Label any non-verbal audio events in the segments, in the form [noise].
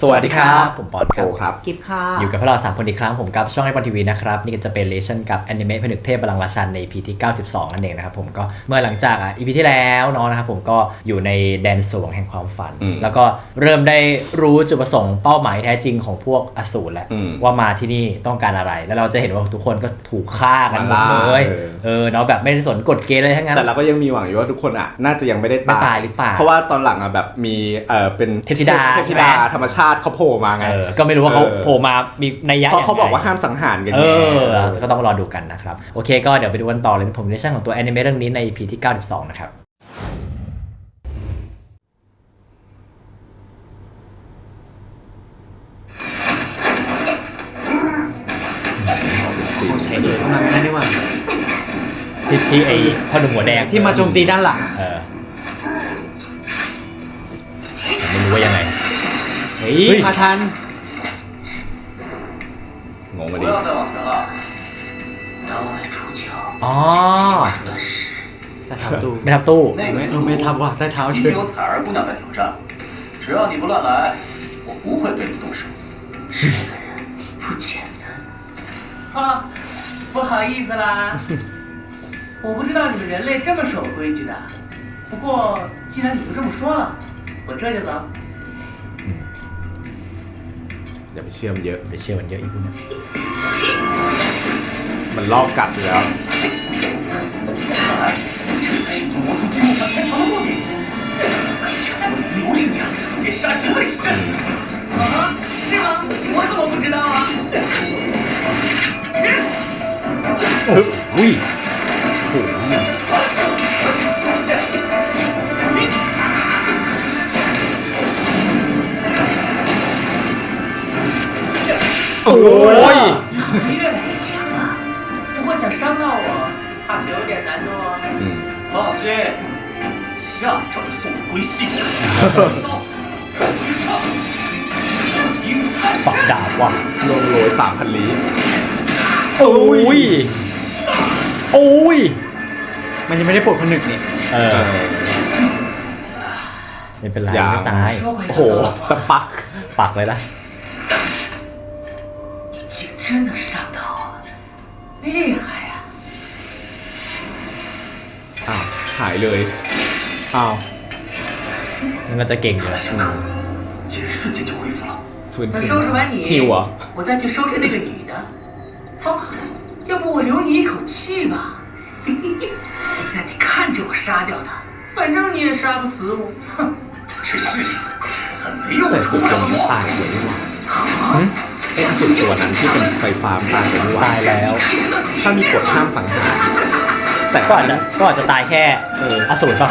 สวัสดีครับ ผมปอนคโอรับครับ กิฟค่ะ อยู่กับพวกเรา3คนอีกครั้ง ผมกับช่องไอปอนทีวีนะครับ นี่ก็จะเป็นเลชั่นกับแอนิเมะผนึกเทพบาลังก์ราชันใน EP ที่ 92 นั่นเองนะครับผมก็เมื่อหลังจากอะ EP ที่แล้วเนาะนะครับผมก็อยู่ในแดนสวงแห่งความฝัน อืมแล้วก็เริ่มได้รู้จุดประสงค์เป้าหมายแท้จริงของพวกอสูรแล้วอืมว่ามาที่นี่ต้องการอะไร แล้วเราจะเห็นว่าทุกคนก็ถูกฆ่ากันหมดมาล่าเลยเออ เออเนาะแบบไม่ได้สนกฎเกณฑ์อะไรทั้งนั้น แต่เราก็ยังมีหวังอยู่ว่าทุกคนอะน่าจะยังไม่ได้ไม่ตายตายหรือเปล่าเพราะว่าตอนหลังอะแบบมีเอ่อเป็นเทพธิดาเทพธิดาใช่ไหมธรรมชาติเขาโผล่มาไง เออก็ไม่รู้ว่าเขาเออ โผล่มามีนัยยะเพราะเขาย่งไรบอกว่าห้ามสังหารกันเอไงอก็ต้องรอดูกันนะครับ โอเคก็เดี๋ยวไปดูกันต่อเลยผมในช่างของตัวแอนิเมะเรื่องนี้ใน EP ที่ 92 นะครับผมใช้เอเท่านั้นไม่ได้ว่าที่ที่ไอ้พ่อหนุ่มหัวแดงที่มาโจมตีด้านหลัง เออไม่รู้ว่ายังไง เฮ้ย เฮ้ย มาทัน งงมา 不 ดิ 要再往前了。刀未出鞘， อ๋อ 乱世， แต่ทับตู [laughs] ไม่ทับตู้ 那 ไม่ 个 เออไม่ทับว่ะใต้เท้า 已 เฉ 经 ย 有彩儿姑娘在挑战，只要你不乱来，我不会对你动手。这个人不简单。啊，不好意思啦，[laughs] 我不知道你们人类这么守规矩的。不过既然你都这么说了，我这就走。 อย่าไปเชื่อมเยอะ ไปเชื่อมันเยอะอีกนะมันลอกกัดอยู่แล้ว อุ้ยโอ้โอ้ย 脑子越来越强了，不过想伤到我，怕是有点难度哦。 อืม 放心，下一招就送你归西。刀，一枪，阴三 ฝักดาบว่ะ ลงโรยสามพันลี้ โอ้ย โอ้ย มันยังไม่ได้ปลดผนึกนี่ เอ เอ อ อ ไม่เป็นไร อย่า ไม่ตาย 说回 โอ้โห 头， ตะปัก ปักเลยนะ 竟 真能伤到我，厉害呀、 อ้าวหายเลย อ้าวนั่นก็จะเก่งอยู่แล้ว 深刻，竟然瞬间就恢复了。 ฟื้น 等 ขึ้น 收拾完你 หิวเหรอ 我再去收拾那个女的。哦，要不我留你一口气吧？让你看着我杀掉她，反正你也杀不死我。哼，这世上还没有 แต่ 我 สุ 出 ด 不 คน 了的 ที่ 魔 ตายเลยนี่หว่าไอ้อสุดตัวนั้นที่เป็นไฟฟ้ามันตายไปนี่หว่า ตายแล้ว ถ้ามีกฎห้ามสังหารแต่ ก็อาจจะก็อาจจะตายแค่ เออ อสูรป่ะ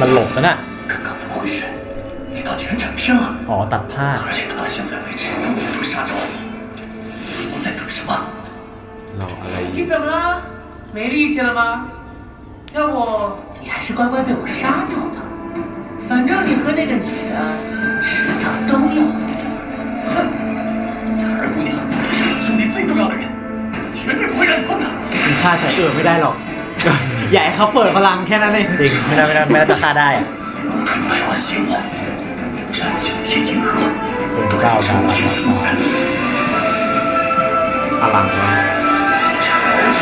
มันหลบแล้วน่ะ 刚刚怎么回事？你到全展偏了， อ๋อ ตัดผ้า 而且到现在为止都没有出杀招，死亡在等什么？ รออะไรอ 你 ยู่ 怎么了？没力气了吗？ 要不你还是乖乖被我杀掉吧，反正你和那个女的迟早都要死。哼，彩儿姑娘是我兄弟最重要的人，我绝对不会让你碰她。 มันฆ่าใส่เออไม่ได้หรอก อย่าให้เขาเปิดพลังแค่นั้นเอง จริง ไม่ได้ไม่ได้ไม่ได้จะฆ่าได้อะ 龙吞百万邪魔，战九天银河， คนเก้าดาว 天诛三族， อลังมาก 朝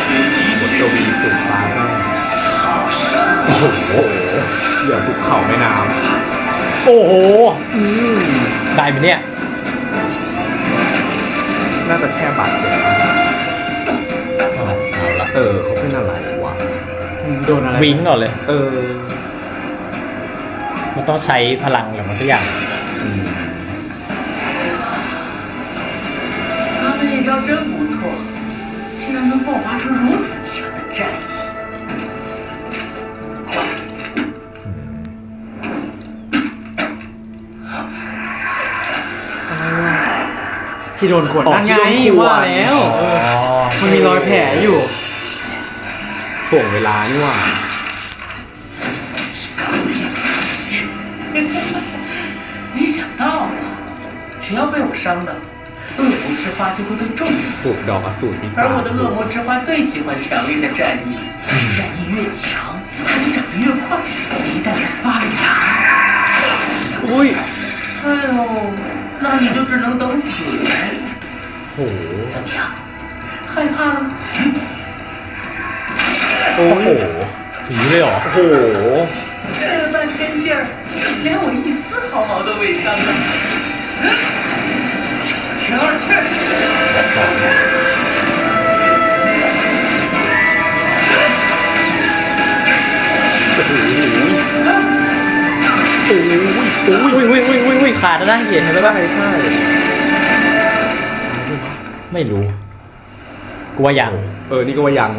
天一 กด 绝 ตัววีสุดฟ้าแม่ 好山 โอ้โหเหลือภูเขาแม่น้ โอ้โหได้ไหมเนี่ย ำน่าจะแค่บาดเจ็บ เอาเอาละ เออเขาเป็นอะไรวะ อืมโดนอะไร วิงก่อนเลย เออ มันต้องใช้พลังหรือมันสักอย่าง อืม 他的那招真不错，竟然能爆发出如此强的战意。 ที่โดนขวด อ๋อ นั่นไง ที่โดนขวด ว่าแล้วเออ อ๋อ มันมีรอยแผลอยู่ ถ่วงเวลานี่หว่า 是干为什么？没想到啊，只要被我伤的， 恶魔之花就会被重视。 ปลูกดอกอสูรปีศา 而我 จ 的恶魔之花最喜欢强烈的战意，战意越强，它就长得越快。一旦它发了芽， อุ้ย 哎呦，那你就只能等死了。 โห 怎么样？害怕了吗？ โอ้ โอ้โห โห อย่างนี้เลยเหรอ โอ้โห 费了半天劲儿，连我一丝毫毛都未伤呢。请而去。 อุ้ยอุ้ยอุ้ยอุ้ยอุ้ยขาดแล้วนะเห็นไหม ใช่ ว่า ใช่ ไม่รู้กูว่ายัง เออ นี่ก็ว่ายัง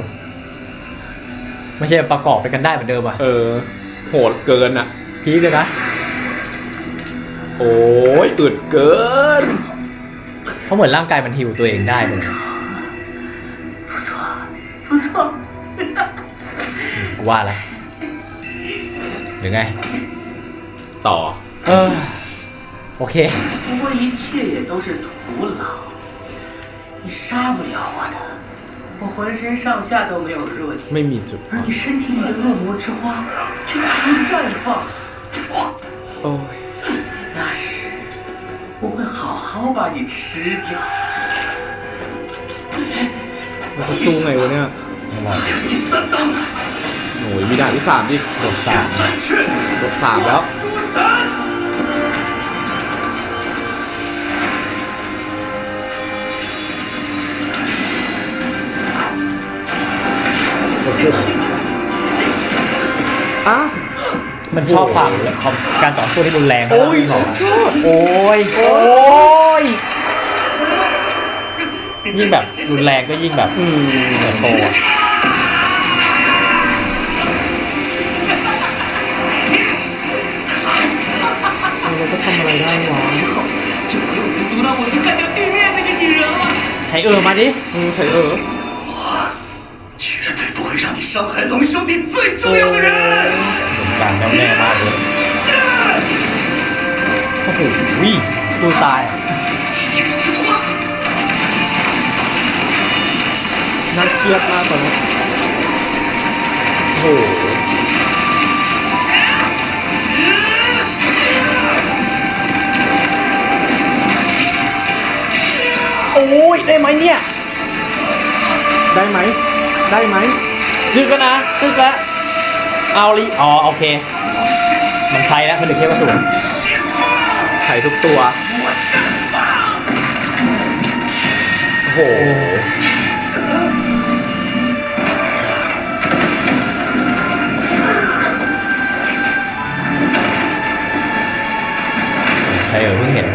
ไม่ใช่ประกอบไปกันได้เหมือนเดิมอ่ะ เออ โหดเกินอ่ะ พีคเลยนะ โอ้ยอึดเกิน เพราะเหมือนร่างกายมันฮิวตัวเองได้เลย 不错，不错。 กูว่าแล้วหรือไง ต่อ เออ โอเค 不过一切也都是徒劳， 你杀不了我的，我浑身上下都没有热点， ไม่มีจุด 而你身体里的恶魔之花却可以绽放。 โอ้ย 那时我会好好把你吃掉。 มันจะสู้ไงวะเนี่ย 第三刀， โอ้ยมีด่านที่สามดิ โดดสาม 三去， กดสามแล้ว 诸神。 อ้มันชอบความการต่อสู้ที่รุนแรงโอ้ยโอ้ยโอ้ยยิ่งแบบรุนแรงก็ยิ่งแบบเหมือนโตเราก็ทำอะไรได้หรอใช้เออมาดิใช้เออ 伤害龙兄弟最重要的人。 การแน่วแน่มากเลยโอ้โหวิสู้ตายอะ 地狱之花， น่าเครียดมากตอนนี้โอ้โห โอ้ย ได้ไหมเนี่ย ได้ไหม ได้ไหม จึกแล้วนะจึกแล้วเอาลิอ๋อโอเค มันใช้แล้วผนึกเทพสูตรไขทุกตัว โอ้โหใช้เออเพิ่งเห็น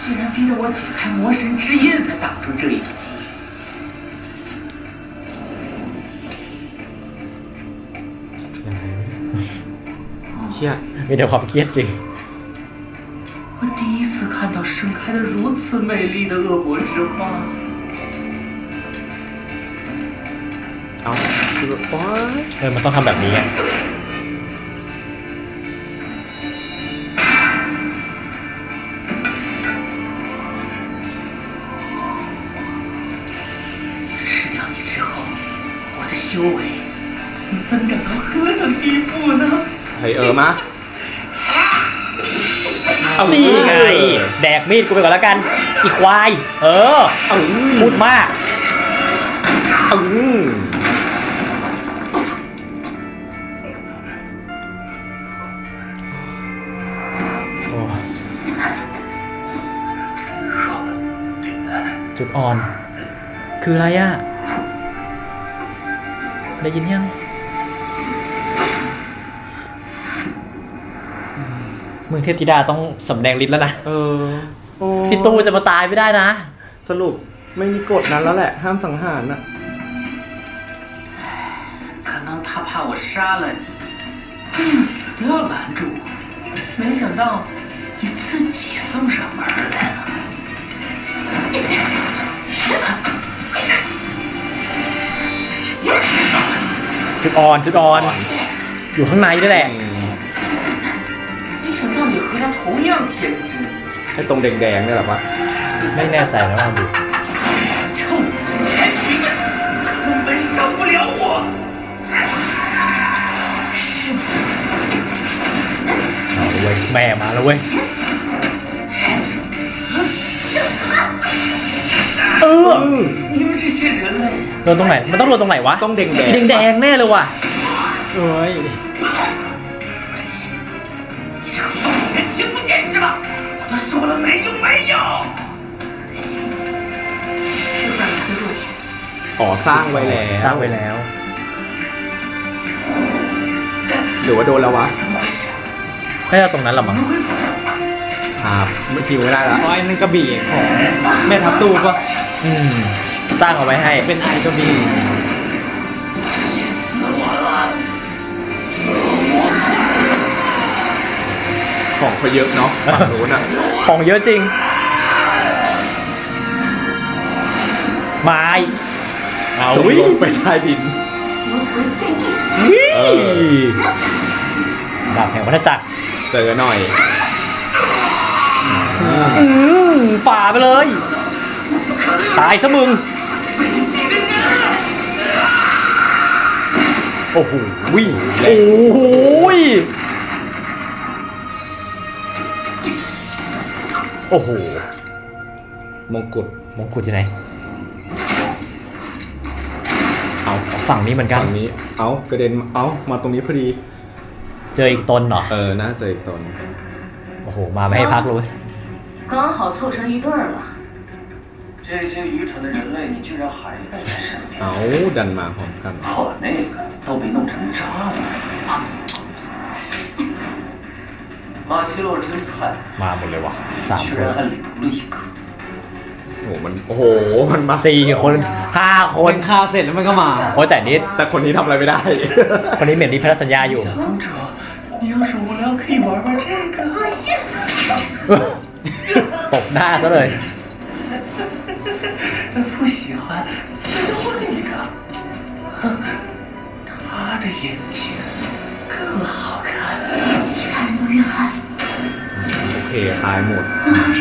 竟然逼得我解开魔神之印才挡住这一击。 เครียด มีแต่ความเครียดจริง 我第一次看到盛开的如此美丽的恶魔之花， เอาคือแบบว้าย เออ มันต้องทำแบบนี้ไง 修为能增长到何等地步呢？ ไขเออมาเอา นี่ไง แดกมีดกูไปก่อนแล้วกัน อีควาย เออ เอา พูดมาก เอา โอ้จุดอ่อน คืออะไรอ่ะ ได้ยินยัง มึงเทพธิดาต้องสำแดงฤทธิ์แล้วนะ เออโอ้ พี่ตู้จะมาตายไม่ได้นะ สรุปไม่มีกฎนั้นแล้วแหละ ห้ามสังหารน่ะ 可能他怕我杀了你，宁死都要拦住我。没想到你自己送上门来了。 จุดอ่อนจุดอ่อน อยู่ข้างในด้วยแหละ 想到你和他同样天真。 ไอ้ตรงแดงๆเนี่ยแหละปะ ไม่แน่ใจนะว่าดู 臭年轻人，根本伤不了我。是吗？ เอาเว้ยแม่มาแล้วเว้ยเออ 你们这些人类， โดนตรงไหน มันต้องโดนตรงไหนวะ ต้องแดง แดงแดงๆแน่เลยว่ะ เอ้ย 你这个疯人听不见是吧？我都说了没用没有。谢谢你，释放他的弱点。 ๆอ๋อสร้างไว้แล้ว สร้างไว้แล้ว หรือว่าโดนแล้ววะ 怎么回事？ ก็จะตรงนั้นแหละมั้ง 怎么恢复？ ครับไม่คิวไม่ได้แล้ว อ๋อไอ้นั่นกระบี่ของแม่ทัพตู้ปะ อืม ตั้งเอาไว้ให้ เป็นไอก็มีของเขาเยอะเนาะฝั่งนู้นอะของเยอะจริง ไม้เอาลงไปใต้ดินเออดาบแห่งวัฏจักรเจอหน่อยอืมฝ่าไปเลย ตายซะมึง โอ้โหวิ่งโอ้โหโอ้โห มงกุฎ มงกุฎที่ไหน เอา ฝั่งนี้เหมือนกัน ฝั่งนี้ เอากระเด็นมาเอามาตรงนี้พอดี เจออีกตนเหรอ เออ น่าเจออีกตน โอ้โห มาไม่ให้พักเลย 刚好凑成一对儿了。这些愚蠢的人类，你居然还带在身边？ เอาดันมาพร้อมกัน 我那个 都被弄成渣了。马西洛真菜， มาหมดเลยว่ะสาม 居 คน 然还留了一个。 โอ้โหมัน โอ้โห มันมา สี่คนห้าค คน นฆ่าเสร็จแล้วมันก็มา โอ้ยแต่นิด แต่คนนี้ทำอะไรไม่ได้ คนนี้เหมือนที่พันธสัญญาอยู่ 小公主，你要是无聊可以玩玩这个。恶心！ ตบหน้าซะเลย 不喜欢，那就换一个。 他的眼睛更好看。其他人都约翰， โอเค ตายหมด 那好着。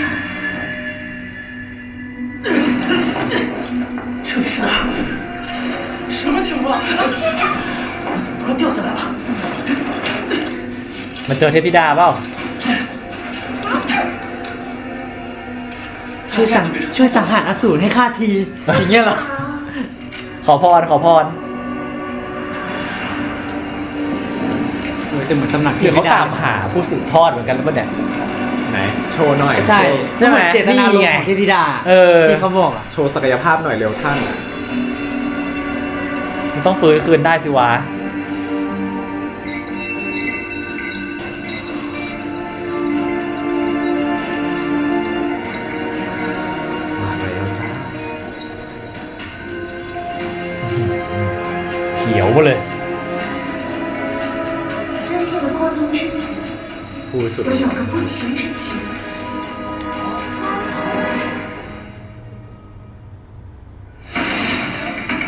这里是哪儿？什么情况？我怎么突然掉下来了？ มันเจอเทพธิดาเปล่า ช่วยสั่งช่วยสังหารอสูรให้ข้าที อย่างเงี้ยเหรอ ขอพร ขอพร เออแต่เหมือนตำหนักหรือเขาไได้ตามหาผู้สืบทอดเหมือนกันหรือเปล่าเนี่ยไหนโชว์หน่อยใช่ใช่ไหมเจตนาลมนี่ณ์ไงของเทพธิดาเออที่เขาบอกอะโชว์ศักยภาพหน่อยเร็วท่านมันต้องฟื้นคืนได้สิวะมาแล้วจ้าเขียวมาเลย ผู้สุด 我有个不情之请。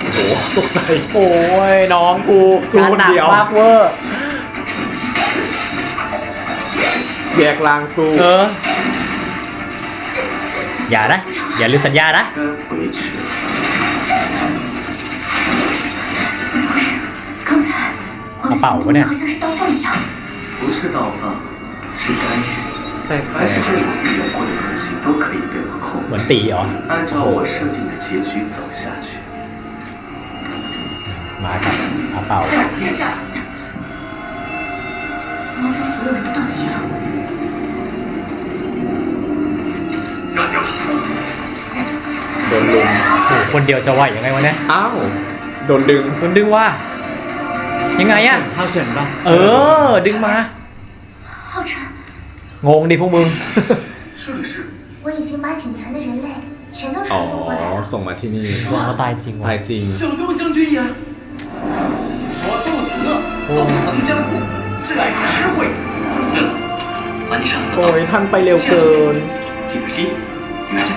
โอ้โหตกใจ โอ้ย น้องกู สู้ งานหนั คนเดียว มากเวอร์ แยกลางสู้ เออ อย่านะ อย่าลืมสัญญานะ 该回去了。怎么回事？刚才我的宝宝呢行动力好像是倒放一样。不是倒放， 是干预。 แทรกแซ 凡是 ง 这里遇到过的东西都可以被我控 เหมือน 制， ตีเหรอ 按照我设定的结局走下去。 มาครับอาเป่า 再次殿下，魔族所有人都到齐了，干掉他！ โดนลุม โอ้โหคนเดียวจะไหวยังไงวะเนี่ย อ้าว โดนดึง โดนดึงว่า ยังไงอะ เท่าเฉินปะ เออ ดึงมา 浩辰， งงดิพวกมึง 这里是我已经把仅存的人类全都 อ๋อ 传送过来了。 ส่งมาที่นี่ วางว่าตายจริง ตา ว่ะ ยจริง 小鹿将军也。我肚子饿，纵横江湖，最爱吃会。对了，把你上次的 โอ้ยท่านไปเร็วเกิน 一点心，拿去。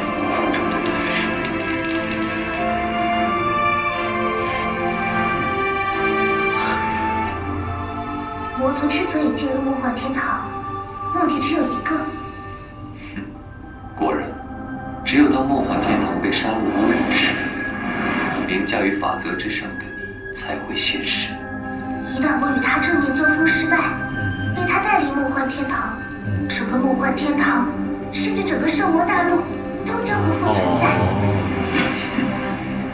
魔族之所以进入梦幻天堂， 目的只有一个。哼果然只有当梦幻天堂被杀戮污染时凌驾于法则之上的你才会现身一旦我与他正面交锋失败被他带离梦幻天堂。整个梦幻天堂甚至整个圣魔大陆都将不复存在。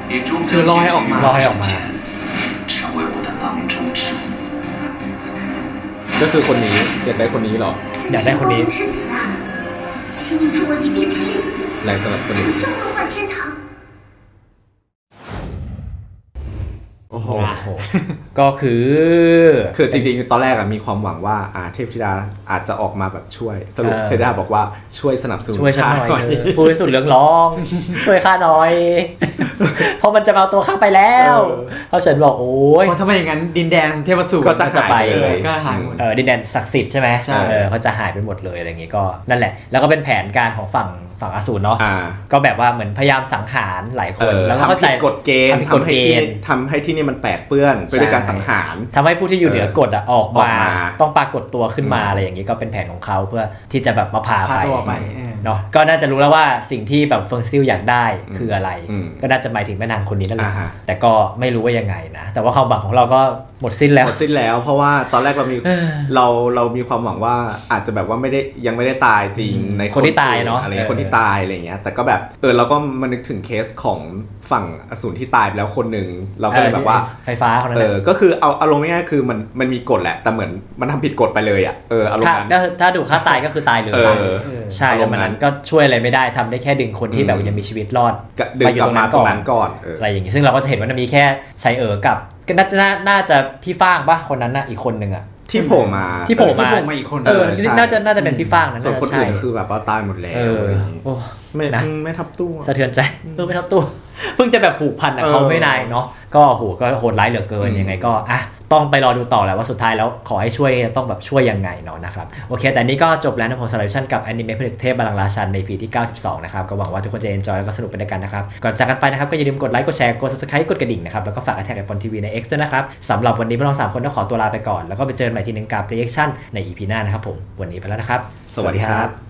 [laughs] 你终将晋升于八神 ก็คือคนนี้อยากได้คนนี้หรออยากได้คนนี้แรงสนับสนุน ก็คือ คือจริงๆ ตอนแรกอะมีความหวังว่าอ่าเทพธิดาอาจจะออกมาแบบช่วย สรุปเออ เทพธิดาบอกว่าช่วยสนับสนุนช่วยฉันหน่อยข้าเถอะพูดให้สุดเรื่องร้อง ช่วยข้าหน่อย เพราะมันจะมาเอาตัวข้าไปแล้วเพราะฉันบอกโอ้ย เพราะถ้าไม่อย่างนั้นดินแดนเทพสูรก็จะจะหายไปไปเลย ก็หายหมด เออดินแดนศักดิ์สิทธิ์ใช่ไหมใช่ เออเขาจะหายไปหมดเลยอะไรอย่างงี้ก็นั่นแหละ แล้วก็เป็นแผนการของฝั่งฝั่งอสูรเนาะอ่าก็แบบว่าเหมือนพยายามสังหารหลายคเอนอแล้วก็เข้าทำใจผิดกฎเกณฑ์ทำผิดกฎทำให้เกที่ณฑ์ ทำให้ที่นี่มันแปดเปื้อนไปด้วยการสังหารทำให้ผู้ที่อยู่เหนือกฎอะออกออกมามา ต้องปรากฏตัวขึ้นมาอะไรอย่างนี้ก็เป็นแผนของเขาเพื่อที่จะแบบมาพาพาไปตัวไป เออเนาะก็น่าจะรู้แล้วว่าสิ่งที่แบบเฟิงซิลอยากได้คืออะไรอืมก็น่าจะหมายถึงแม่นางคนนี้นั่นแหละอ่าฮะ แต่ก็ไม่รู้ว่ายังไงนะ แต่ว่าความหวังของเราก็หมดสิ้นแล้ว หมดสิ้นแล้วเพราะว่าตอนแรกเรามีเออเราเรามีความหวังว่าอาจจะแบบว่าไม่ได้ยังไม่ได้ตายจริงในคนที่ตายเนอะอะไรเงี้ยเออคนที่ตายอะไรเงี้ยแต่ก็แบบเออเราก็มานึกถึงเคสของฝั่งอสูรที่ตายไปแล้วคนหนึ่งเราก็เลยแบบว่า ไฟฟ้าคนนั้นเอน่ะอ ก็คือเอาอารมณ์ง่ายๆคือมันมันมีกฎแหละ แต่เหมือนมันทำผิดกฎไปเลยอะ เอออารมถ้าณ์นั้น ถ้าถ้าดูค่าตายก็คือตายเลยเออใช่อารแล้วมณ์มันนั้นั้นนก็ช่วยอะไรไม่ได้ทำได้แค่ดึงคนที่แบบยังมีชีวิตรอดกะดึงกลับมาตรงนั้นก่อนเอออะไรอย่างงี้ซึ่งเราก็จะเห็นว่ามันมีแค่ชัยเอ๋อกับก็น่าจะน่าน่าจะพี่ฟ้างปะคนนั้นน่ะอีกคนหนึ่งอะที่โผล่มาที่โผล่ที่มาโผล่มาอีกคนเออเออใช่น่าจะน่าจะเป็นพี่ฟ้างนะส่วนคนใช่อื่นคือแบบว่าตายหมดแล้วเอออะไรอย่างงี้โอ้ไม่นะอืมไม่ทับตู้สะเทือนใจเออไม่ทับตัวเพิ่งจะแบบผูกพันกับเออเขาไม่นานเนาะก็โหก็โหดร้ายเหลือเกินอืมยังไงก็อะ ต้องไปรอดูต่อแหละว่าสุดท้ายแล้วขอให้ช่วยต้องแบบช่วยยังไงเนาะนะครับโอเค แต่นี้ก็จบแล้วนะผมสไลชันกับแอนิเมะผลึกเทพบาลังราชันในปีที่ 92 นะครับ ก็หวังว่าทุกคนจะเอนจอยแล้วก็สนุกไปด้วยกันนะครับ ก่อนจากกันไปนะครับ ก็อย่าลืมกดไลค์กดแชร์กด subscribe กดกระดิ่งนะครับ แล้วก็ฝากแท็กไอปอนทีวีใน X ด้วยนะครับสำหรับวันนี้พวกเราสามคนต้องขอตัวลาไปก่อนแล้วก็ไปเจอกันใหม่ทีหนึงกับ reaction ใน EP หน้านะครับผมวันนี้ไปแล้วนะครับ สวัสดีครับ